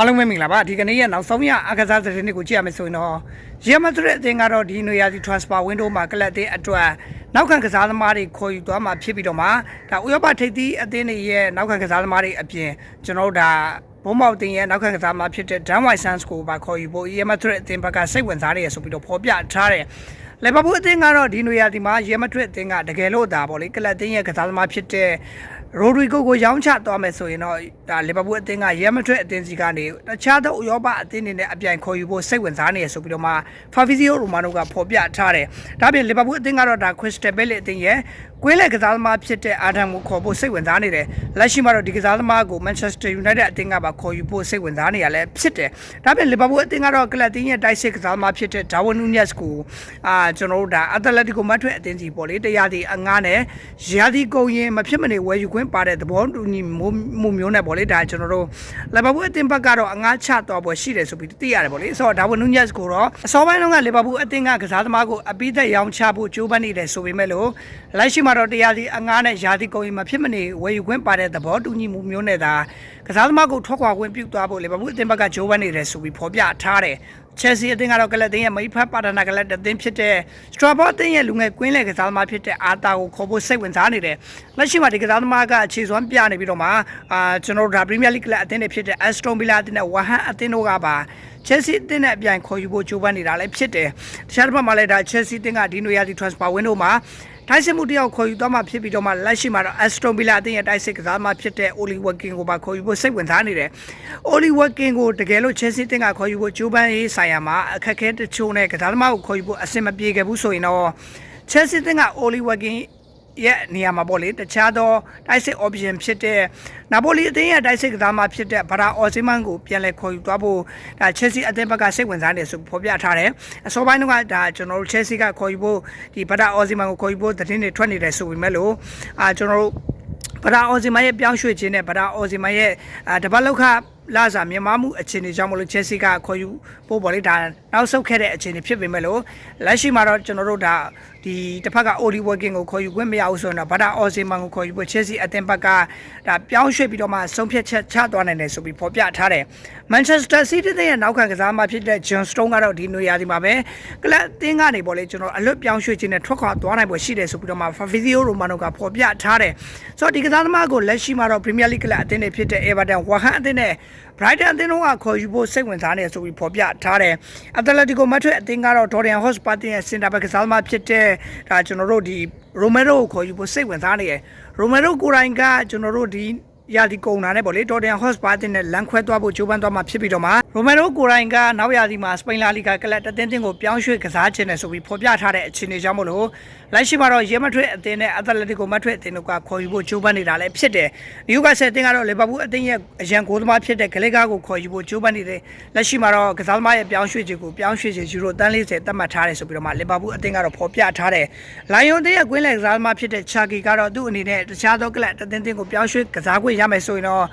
အားလုံးပဲမင်္ဂလာပါဒီကနေ့ရဲ့နောက်ဆုံးရအခစားသတင်းတွေကိုကြည့်ရမယ်ဆိုရင်တော့ရမတ်တဲ့အသင်းကတော့ဒီနွေရာသီ transfer window မှာကလပ်တဲ့အအတွက်နောက်ခံကစားသမားတွေခေါ်ယူသွားမှာဖြစ်ပြီးတော့မှဒါဥရောပထိပ်သီးအသင်းတွေရဲ့နောက်ခံကစားသမားတွေအပြင်ကျွန်တော်တို့ဒါဘုံမောက်တင်ရဲ့နောက်ခံကစားသမားဖြစ်တဲ့ Dan White Suns ကိုပါခေါ်ယူဖို့ရမတ်တဲ့အသင်းဘက်ကစိတ်ဝင်စားနေရဆိုပြီးတော့ဖော်ပြထားတယ်လီဗာပူးအသင်းကတော့ဒီနွေရာသီမှာရဲမထရစ်အသင်းကတကယ်လို့ဒါပေါ့လေကလပ်အသင်းရဲ့ကစားသမားဖြစ်တဲ့ ရိုဒရီဂိုကိုရောင်းချသွားမယ်ဆိုရင်တော့ဒါလီဗာပူးအသင်းကရဲမထရစ်အသင်းစီကနေတခြားသောဥရောပအသင်းတွေနဲ့အပြိုင်ခေါ်ယူဖို့စိတ်ဝင်စားနေရဆိုပြီးတော့မှဖာဖီဇီယိုရိုမာနိုကဖော်ပြထားတယ်။ဒါပြင်လီဗာပူးအသင်းကတော့ဒါခရစ္စတယ်ဘဲလီအသင်းရဲ့ကွင်းလက်ကစားသမားဖြစ်တဲ့အာဒမ်ကိုခေါ်ဖို့စိတ်ဝင်စားနေတယ်။လက်ရှိမှာတော့ဒီကစားသမားကိုမန်ချက်စတာယူနိုက်တက်အသင်းကပါခေါ်ယူဖို့စိတ်ဝင်စားနေရလဲဖြစ်တယ်။ဒါပြင်လီဗာပူးအသင်းကတော့ကလပ်တင်းရဲ့တိုက်စစ်ကစားသမားဖြစ်တဲ့ဒါဝန်နူးညက်စ်ကိုအာကျွန်တော်တို့ဒါအက်တလက်တီကိုမတ်ထွဲအသင်းစီပေါ့လေတရားဒီအငားနဲ့ရာသီကုန်ရင်မဖြစ်မနေဝယ်ယူခွင့်ပါတဲ့သဘောတူညီမှုမျိုးနဲ့ပေါ့လေဒါကျွန်တော်တို့လီဗာပူးအသင်းဘက်ကတော့အငားချတော့ပွဲရှိတယ်ဆိုပြီးသိရတယ်ပေါ့လေဆိုတော့ဒါဝန်နူးညက်စ်ကိုတော့အစောပိုင်းတုန်းကလီဗာပူးအသင်းကကစားသမားကိုအပိသက်ရောင်းချဖို့ကြိုးပမ်းနေတယ်ဆိုပေမဲ့လို့လက်ရှိမှာတော့တရားဒီအငားနဲ့ရာသီကုန်ရင်မဖြစ်မနေဝယ်ယူခွင့်ပါတဲ့သဘောတူညီမှုမျိုးနဲ့ဒါကစားသမားကိုထွက်ခွာခွင့်ပြုသွားဖို့လီဗာပူးအသင်းဘက်ကကြိုးပမ်းနေတယ်ဆိုပြီးဖော်ပြထားတယ်ချယ်ဆီအသင်းကတော့ကလပ်တင်းရဲ့မိဖက်ပါတနာကလပ်အသင်းဖြစ်တဲ့စထရာဘောအသင်းရဲ့လူငယ်ကွင်းလယ်ကစားသမားဖြစ်တဲ့အာတာကိုခေါ်ဖို့စိတ်ဝင်စားနေတယ်။လက်ရှိမှာဒီကစားသမားကအခြေစွမ်းပြနေပြီးတော့မှအာကျွန်တော်တို့ဒါပရီးမီယာလိကလပ်အသင်းတွေဖြစ်တဲ့အက်စတွန်ဗီလာအသင်းနဲ့ဝဟန်အသင်းတို့ကပါချယ်ဆီအသင်းနဲ့အပြိုင်ခေါ်ယူဖို့ကြိုးပမ်းနေတာလည်းဖြစ်တယ်။တခြားတစ်ဖက်မှာလည်းဒါချယ်ဆီအသင်းကဒီနွေရာသီ transfer window မှာ တိုက်စစ်မှုတယောက်ခေါ်ယူသွားမှဖြစ်ပြီးတော့မှလက်ရှိမှာတော့ Aston Villa အသင်းရဲ့တိုက်စစ်ကစားမှဖြစ်တဲ့ Oli Watkins ကိုပါခေါ်ယူဖို့စိတ်ဝင်စားနေတယ်။ Oli Watkins ကိုတကယ်လို့ Chelsea အသင်းကခေါ်ယူဖို့ကြိုးပမ်းရေးဆိုင်ရာမှာအခက်အခဲတချို့နဲ့ကစားသမားကိုခေါ်ယူဖို့အဆင်မပြေခဲ့ဘူးဆိုရင်တော့ Chelsea အသင်းက Oli Watkins ရဲ့နေရာမှာပေါ့လေတခြားသော တိုက်စစ် option ဖြစ်တဲ့နာပိုလီအသင်းရဲ့တိုက်စစ်ကစားမဖြစ်တဲ့ဗရာအော်စီမန်ကိုပြန်လည်ခေါ်ယူသွားဖို့ဒါ Chelsea အသင်းဘက်ကစိတ်ဝင်စားနေဆိုဖော်ပြထားတယ်အစောပိုင်းတုန်းကဒါကျွန်တော်တို့ Chelsea ကခေါ်ယူဖို့ဒီဗရာအော်စီမန်ကိုခေါ်ယူဖို့သတင်းတွေထွက်နေတယ်ဆိုပေမဲ့လို့အာကျွန်တော်တို့ဗရာအော်စီမန်ရဲ့ပြောင်းရွှေ့ခြင်းနဲ့ဗရာအော်စီမန်ရဲ့တပတ်လောက်ခလာစာမြန်မာမှုအခြေအနေကြောင့်မလို့ Chelsea ကခေါ်ယူဖို့ပေါ့လေဒါနောက်ဆုတ်ခဲ့တဲ့အခြေအနေဖြစ်ပေမဲ့လို့လက်ရှိမှာတော့ကျွန်တော်တို့ဒါဒီတစ်ဖက်က Oli Working ကိုခေါ်ယူခွင့်မရဘူးဆိုတော့ဗဒါအော်စီမန်ကိုခေါ်ယူဖို့ Chelsea အသင်းဘက်ကဒါပြောင်းရွှေ့ပြီးတော့မှဆုံးဖြတ်ချက်ချသွားနိုင်တယ်ဆိုပြီးဖော်ပြထားတယ် Manchester City ရဲ့နောက်ခံကစားမဖြစ်တဲ့ John Stone ကတော့ဒီနွေရာသီမှာပဲကလပ်အသင်းကနေပေါ့လေကျွန်တော်အလွတ်ပြောင်းရွှေ့ခြင်းနဲ့ထွက်ခွာသွားနိုင်ပွဲရှိတယ်ဆိုပြီးတော့မှ Fabrizio Romano ကဖော်ပြထားတယ်ဆိုတော့ဒီကစားသမားကိုလက်ရှိမှာတော့ Premier League ကလပ်အသင်းတွေဖြစ်တဲ့ Everton, Wolverhampton အသင်းနဲ့ Brighton အသင်းတို့ကခေါ်ယူဖို့စိတ်ဝင်စားနေဆိုပြီးဖော်ပြထားတယ် Atletico Madrid အသင်းကတော့ Dorian Hotspur အသင်းရဲ့ center back ကစားသမားဖြစ်တဲ့ဒါကျွန်တော်တို့ဒီ Romero ကိုခေါ်ယူဖို့စိတ်ဝင်စားနေရယ် Romero ကိုယ်တိုင်ကကျွန်တော်တို့ဒီ ရာဒီကုံနာနဲ့ပေါ့လေတော်တန်ဟော့စပါတင်နဲ့လန်ခွဲသွားဖို့ကြိုးပမ်းသွားမှာဖြစ်ပြီးတော့မှရိုမန်ရိုကိုရိုင်ကနောက်ရာသီမှာစပိန်လာလီဂါကလပ်တသင်းတင်ကိုပြောင်းရွှေ့ကစားခြင်းနဲ့ဆိုပြီးဖော်ပြထားတဲ့အခြေအနေကြောင့်မလို့လက်ရှိမှာတော့ရဲမထွေအသင်းနဲ့အက်တလက်တီကိုမထွေအသင်းတို့ကခေါ်ယူဖို့ကြိုးပမ်းနေတာလည်းဖြစ်တယ်နယူကာဆယ်အသင်းကတော့လီဗာပူးအသင်းရဲ့အရန်ဂိုးသမားဖြစ်တဲ့ဂလက်ဂါကိုခေါ်ယူဖို့ကြိုးပမ်းနေတယ်လက်ရှိမှာတော့ကစားသမားရဲ့ပြောင်းရွှေ့ခြင်းကိုပြောင်းရွှေ့ခြင်းယူရိုတန်း40သတ်မှတ်ထားတယ်ဆိုပြီးတော့မှလီဗာပူးအသင်းကတော့ဖော်ပြထားတယ်လိုင်ယွန်အသင်းရဲ့ကွင်းလယ်ကစားသမားဖြစ်တဲ့ချာကီကတော့သူ့အနေနဲ့တခြားသောကလပ်တသင်းတင်ကိုပြောင်းရွှေ့ကစားခွင့်ရမယ်ဆိုရင်တော့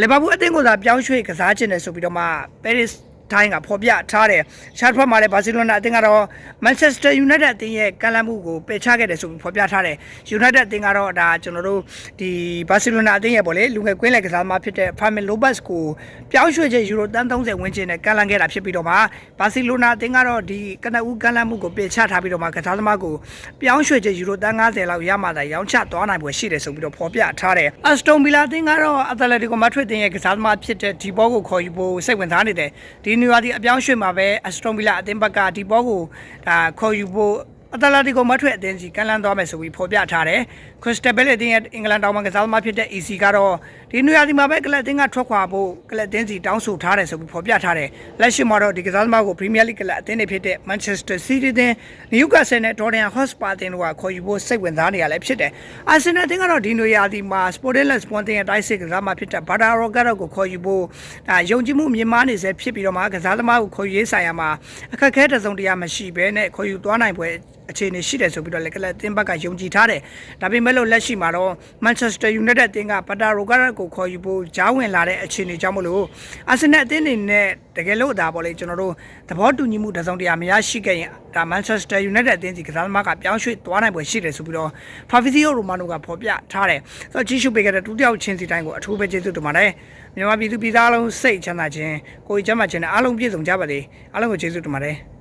လီဗာပူးအသင်းကိုသာပြောင်းရွှေ့ကစားခြင်းတယ်ဆိုပြီးတော့မှပဲရစ် တိုင်းကဖော်ပြထားတယ်။ရှားဖတ်မှာလည်းဘာစီလိုနာအသင်းကတော့ Manchester United အသင်းရဲ့ကမ်းလှမ်းမှုကိုပယ်ချခဲ့တယ်ဆိုပြီးဖော်ပြထားတယ်။ United အသင်းကတော့ဒါကျွန်တော်တို့ဒီဘာစီလိုနာအသင်းရဲ့ပေါ့လေလူငယ်ကွင်းလယ်ကစားသမားဖြစ်တဲ့ Fermin Lopez ကိုပြောင်းရွှေ့ချက်ယူရိုတန်း30ဝန်းကျင်နဲ့ကမ်းလှမ်းခဲ့တာဖြစ်ပြီးတော့မှဘာစီလိုနာအသင်းကတော့ဒီကနအူးကမ်းလှမ်းမှုကိုပယ်ချထားပြီးတော့မှကစားသမားကိုပြောင်းရွှေ့ချက်ယူရိုတန်း90လောက်ရမှသာရောင်းချသွားနိုင်ပွဲရှိတယ်ဆိုပြီးတော့ဖော်ပြထားတယ်။ Aston Villa အသင်းကတော့ Atletico Madrid အသင်းရဲ့ကစားသမားဖြစ်တဲ့ဒီဘောကိုခေါ်ယူဖို့စိတ်ဝင်စားနေတယ်။ဒီနယူယာဒီအပြောင်းရွှေ့မှာပဲအစတွန်ဗီလာအသင်းဘက်ကဒီဘောကိုဒါခေါ်ယူဖို့ အတလာတီကိုမထွက်အသင်းစီကန်လန်းသွားမယ်ဆိုပြီးဖော်ပြထားတယ်ခရစ္စတယ်ဘဲလအသင်းရဲ့အင်္ဂလန်တောင်ပိုင်းကစားသမားဖြစ်တဲ့ EC ကတော့ဒီနွေရာသီမှာပဲကလပ်အသင်းကထွက်ခွာဖို့ကလပ်အသင်းစီတောင်းဆိုထားတယ်ဆိုပြီးဖော်ပြထားတယ်လက်ရှိမှာတော့ဒီကစားသမားကိုပရီးမီယာလိကလပ်အသင်းတွေဖြစ်တဲ့ Manchester City အသင်း Newcastle နဲ့ Tottenham Hotspur အသင်းတို့ကခေါ်ယူဖို့စိတ်ဝင်စားနေရလဲဖြစ်တယ်အာဆင်နယ်အသင်းကတော့ဒီနွေရာသီမှာ Sporting Lisbon အသင်းရဲ့တိုက်စစ်ကစားသမားဖြစ်တဲ့ Bada Rocket ကိုခေါ်ယူဖို့ဒါယုံကြည်မှုမြင့်မားနေစေဖြစ်ပြီးတော့မှကစားသမားကိုခေါ်ယူရေးဆိုင်ရာမှာအခက်အခဲတစုံတရာမရှိဘဲနဲ့ခေါ်ယူသွားနိုင်ပွဲ အခြေအနေရှိတယ်ဆိုပြီးတော့လည်းကလပ်အသင်းဘက်ကယုံကြည်ထားတယ်ဒါပေမဲ့မဲ့လို့လက်ရှိမှာတော့ Manchester United အသင်းကပတာရိုကာရက်ကိုခေါ်ယူဖို့ဂျားဝင်လာတဲ့အခြေအနေကြောင့်မလို့အာဆင်နယ်အသင်းအနေနဲ့တကယ်လို့ဒါပေါ့လေကျွန်တော်တို့သဘောတူညီမှုတစ်စုံတစ်ရာမရရှိခဲ့ရင်ဒါ Manchester United အသင်းစီကစားသမားကပြောင်းရွှေ့သွားနိုင်ပွဲရှိတယ်ဆိုပြီးတော့ Fabrizio Romano ကဖော်ပြထားတယ်ဆိုတော့ကြီးစုပေးခဲ့တဲ့ဒုတိယချင်းစီတိုင်းကိုအထူးပဲကျေးဇူးတင်ပါတယ်မြန်မာပြည်သူပြည်သားအလုံးစိတ်ချမ်းသာခြင်းကိုယ်ကျမ်းမာခြင်းနဲ့အားလုံးပြည့်စုံကြပါစေအားလုံးကိုကျေးဇူးတင်ပါတယ်